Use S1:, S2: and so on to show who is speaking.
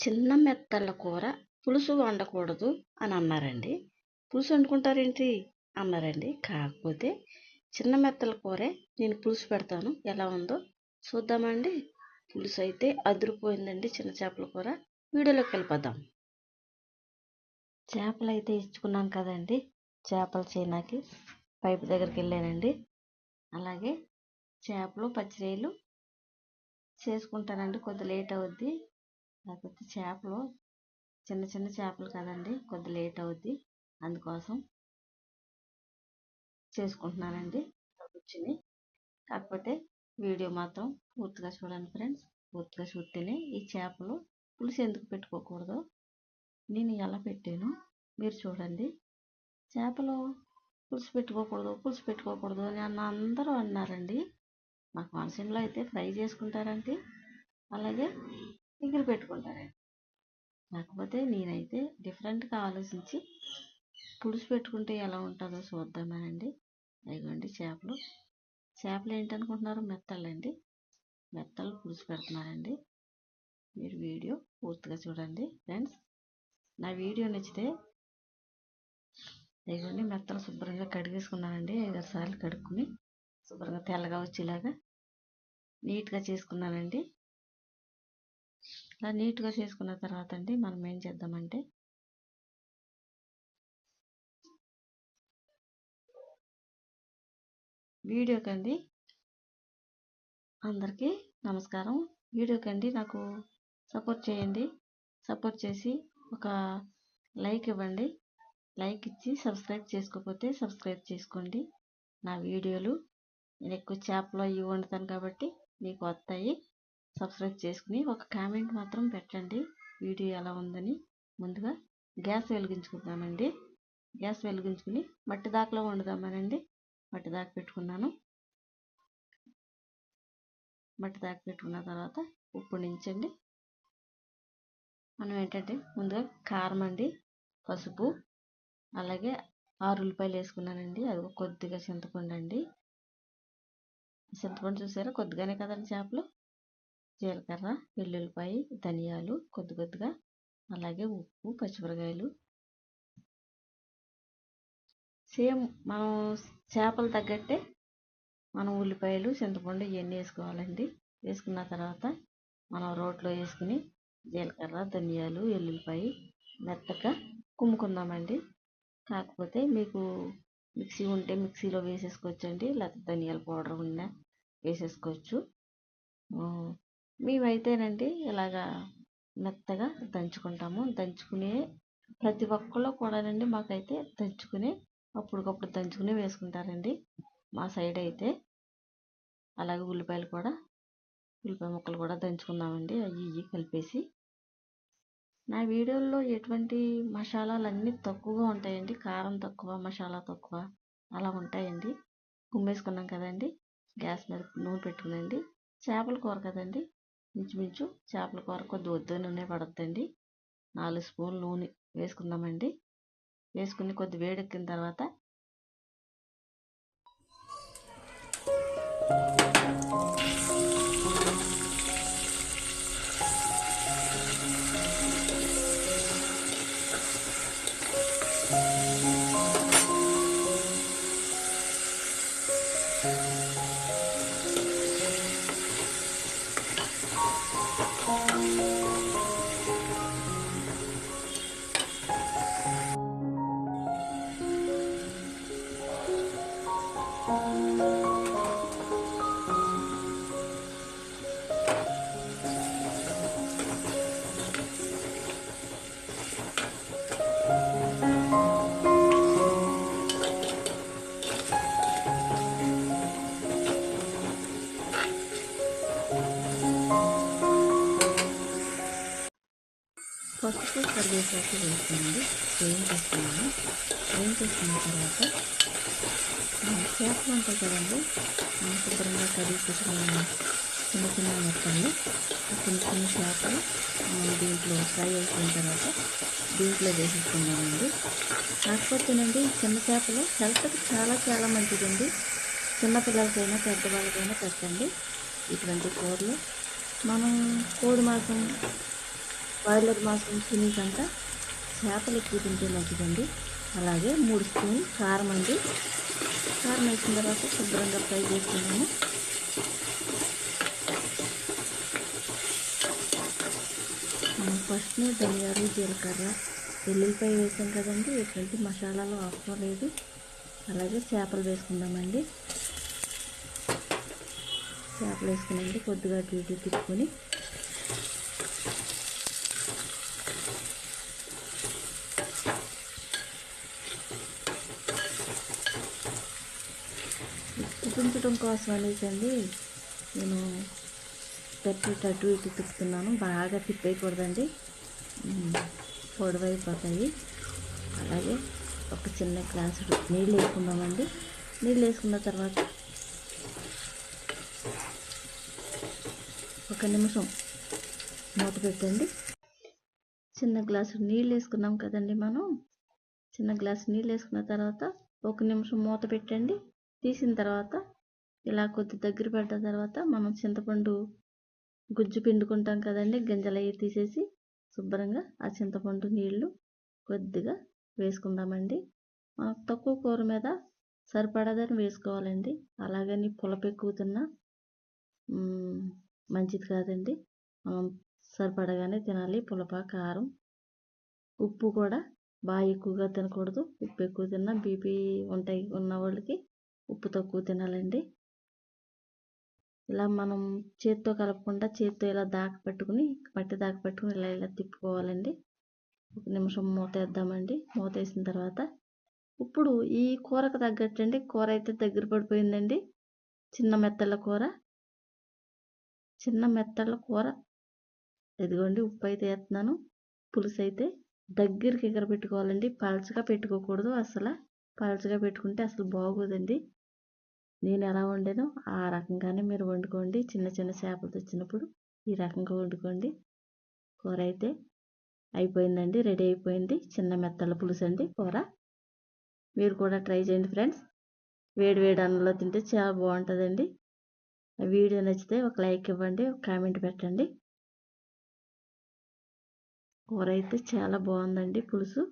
S1: చిన్న మెత్తల కూర పులుసు వండకూడదు అని అన్నారండి. పులుసు వండుకుంటారేంటి? అన్నారండి. కాకపోతే చిన్న మెత్తల కూరే నేను పులుసు పెడతాను. ఎలా ఉందో చూద్దామండి. పులుసు అయితే అదిరిపోయిందండి చిన్న చేపల కూర. వీడియోలోకి వెళ్ళిపోదాం. చేపలు అయితే ఇచ్చుకున్నాం కదండి. చేపల చైనాకి పైపు దగ్గరికి వెళ్ళానండి. అలాగే చేపలు పచ్చిరేలు చేసుకుంటానండి. కొద్ది లేట్ అవుద్ది. కాకపోతే చేపలు చిన్న చిన్న చేపలు కదండి కొద్ది లేట్ అవుద్ది. అందుకోసం చేసుకుంటున్నానండి. కూర్చుని కాకపోతే వీడియో మాత్రం పూర్తిగా చూడండి ఫ్రెండ్స్. పూర్తిగా చూస్తేనే ఈ చేపలు పులుసు ఎందుకు పెట్టుకోకూడదు నేను ఎలా పెట్టాను మీరు చూడండి. చేపలు పులుసు పెట్టుకోకూడదు పులుసు పెట్టుకోకూడదు అని అన్న అందరూ అన్నారండి. మా కోనసీమలో అయితే ఫ్రై చేసుకుంటారండి. అలాగే దగ్గర పెట్టుకుంటారండి కాకపోతే నేనైతే డిఫరెంట్గా ఆలోచించి పులుసు పెట్టుకుంటే ఎలా ఉంటుందో చూద్దామనండి. అయిగోండి చేపలు. చేపలు ఏంటనుకుంటున్నారు మెత్తలండి. మెత్తలు పులుసు పెడుతున్నారండి మీరు వీడియో పూర్తిగా చూడండి ఫ్రెండ్స్. నా వీడియో నచ్చితే ఇదిగోండి మెత్తలు శుభ్రంగా కడిగేసుకున్నానండి. ఐదారు సార్లు కడుక్కుని శుభ్రంగా తెల్లగా వచ్చేలాగా నీట్గా చేసుకున్నానండి. ఇలా నీట్గా చేసుకున్న తర్వాత అండి మనం ఏం చేద్దామంటే వీడియోకండి అందరికీ నమస్కారం. వీడియోకండి నాకు సపోర్ట్ చేయండి. సపోర్ట్ చేసి ఒక లైక్ ఇవ్వండి. లైక్ ఇచ్చి సబ్స్క్రైబ్ చేసుకోకపోతే సబ్స్క్రైబ్ చేసుకోండి. నా వీడియోలు నేను ఎక్కువ చేపలు అవి వండుతాను కాబట్టి మీకు వస్తాయి. సబ్స్క్రైబ్ చేసుకుని ఒక కామెంట్ మాత్రం పెట్టండి. వీడియో ఎలా ఉందని ముందుగా గ్యాస్ వెలిగించుకుందామండి. గ్యాస్ వెలిగించుకుని మట్టి దాకలో వండుదామనండి. మట్టి దాకా పెట్టుకున్నాను. మట్టి దాకా పెట్టుకున్న తర్వాత ఉప్పు నించండి. మనం ఏంటంటే ముందుగా కారం అండి పసుపు అలాగే ఆరు ఉల్లిపాయలు వేసుకున్నానండి. అది కొద్దిగా చింతపండు అండి. చింతపండు చూసారా? కొద్దిగానే కదండి చేపలు. జీలకర్ర వెల్లుల్లిపాయ ధనియాలు కొద్ది కొద్దిగా అలాగే ఉప్పు పచ్చిమిరకాయలు సేమ్ మనం చేపలు తగ్గట్టే మనం ఉల్లిపాయలు చింతపండు ఇవన్నీ వేసుకోవాలండి. వేసుకున్న తర్వాత మనం రోట్లో వేసుకుని జీలకర్ర ధనియాలు వెల్లుల్లిపాయ మెత్తగా కుమ్ముకుందామండి. కాకపోతే మీకు మిక్సీ ఉంటే మిక్సీలో వేసేసుకోవచ్చండి లేకపోతే ధనియాల పౌడర్ ఉన్నా వేసేసుకోవచ్చు. మేమైతేనండి ఇలాగా మెత్తగా దంచుకుంటాము. దంచుకునే ప్రతి ఒక్కళ్ళు కూడానండి మాకైతే దంచుకుని అప్పటికప్పుడు దంచుకుని వేసుకుంటారండి. మా సైడ్ అయితే అలాగే ఉల్లిపాయలు కూడా ఉల్లిపాయ ముక్కలు కూడా దంచుకుందామండి. అవి ఇవి కలిపేసి. నా వీడియోల్లో ఎటువంటి మసాలాలు అన్నీ తక్కువగా ఉంటాయండి. కారం తక్కువ మసాలా తక్కువ అలా ఉంటాయండి. కుమ్మేసుకున్నాం కదండి. గ్యాస్ మీద నూనె పెట్టుకునండి చేపల కూర కదండి. ఇంచుమించు చేపల కూర కొద్దిగా వద్దు నూనె పడుతుందండి నాలుగు స్పూన్లు నూనె వేసుకుందామండి. వేసుకుని కొద్ది వేడెక్కిన తర్వాత పసుపు కరివేపాకు వేసుకోండి. ఏం చేస్తున్నాను? ఏం చేస్తున్న తర్వాత చేపలు ఉంటాయి కదండి. శుభ్రంగా కడిగి పెట్టుకున్న చిన్న చిన్న మొక్కలు చిన్న చిన్న చేపలు దీంట్లో ఫ్రై అయిపోయిన తర్వాత దీంట్లో వేసేసుకున్నామండి కాకపోతేనండి చిన్న చేపలు హెల్త్కి చాలా చాలా మంచిదండి. చిన్నపిల్లలకైనా పెద్దవాళ్ళకైనా పెట్టండి. ఇటువంటి కూరలు మనం కోడి మాసం బాయిలర్ మాంసం తినేకంతా చేపలు ఎక్కువ తింటే మంచిదండి అలాగే మూడు స్పూన్ కారం అండి. కారం వేసిన తర్వాత శుభ్రంగా ఫ్రై చేసుకున్నాము. ఫస్ట్ ధనియాలు జీలకర్ర వెల్లుల్లిపాయ వేసాం కదండి. ఎటువంటి మసాలాలు అవసరం లేదు అలాగే చేపలు వేసుకుందామండి. చేపలు వేసుకున్నామండి కొద్దిగా అటు ఇటు తిప్పుకొని చూపించడం కోసం అనేసి అండి నేను పెట్టి అటు ఇటు తిప్పుతున్నాను బాగా తిప్పేయకూడదండి పొడవైపోతాయి. అలాగే ఒక చిన్న గ్లాసు నీళ్ళు వేసుకుందామండి. నీళ్ళు వేసుకున్న తర్వాత ఒక నిమిషం మూత పెట్టండి. చిన్న గ్లాసు నీళ్ళు వేసుకున్నాం కదండి మనం. చిన్న గ్లాసు నీళ్ళు వేసుకున్న తర్వాత ఒక నిమిషం మూత పెట్టండి. తీసిన తర్వాత ఇలా కొద్ది దగ్గర పడ్డ తర్వాత మనం చింతపండు గుజ్జు పిండుకుంటాం కదండి గింజలు అవి తీసేసి శుభ్రంగా ఆ చింతపండు నీళ్ళు కొద్దిగా వేసుకుందామండి. మనకు తక్కువ కూర మీద సరిపడదని వేసుకోవాలండి. అలాగని పులప ఎక్కువ తిన్నా మంచిది కాదండి. మనం సరిపడగానే తినాలి. పులప కారం ఉప్పు కూడా బాగా ఎక్కువగా తినకూడదు. ఉప్పు ఎక్కువ తిన్నా బీపీ ఉంటాయి ఉన్న వాళ్ళకి ఉప్పు తక్కువ తినాలండి. ఇలా మనం చేత్తో కలపకుండా చేత్తో ఇలా దాక పెట్టుకుని మట్టి దాక పెట్టుకుని ఇలా ఇలా తిప్పుకోవాలండి. ఒక నిమిషం మూత వేద్దామండి. మూత వేసిన తర్వాత ఇప్పుడు ఈ కూరకు తగ్గట్టండి. కూర అయితే దగ్గర పడిపోయిందండి. చిన్న మెత్తల కూర. చిన్న మెత్తల కూర. ఇదిగోండి ఉప్పు అయితే వేస్తున్నాను. పులుసు అయితే దగ్గరికి ఎగర పెట్టుకోవాలండి పలచగా పెట్టుకోకూడదు అసలు. పలచగా పెట్టుకుంటే అసలు బాగోదండి. నేను ఎలా వండానో ఆ రకంగానే మీరు వండుకోండి. చిన్న చిన్న చేపలు తెచ్చినప్పుడు ఈ రకంగా వండుకోండి. కూర అయితే అయిపోయిందండి రెడీ అయిపోయింది. చిన్న మెత్తల పులుసు అండి కూర. మీరు కూడా ట్రై చేయండి ఫ్రెండ్స్. వేడి వేడి అన్నంలో తింటే చాలా బాగుంటుందండి. వీడియో నచ్చితే ఒక లైక్ ఇవ్వండి ఒక కామెంట్ పెట్టండి. కూర అయితే చాలా బాగుందండి పులుసు.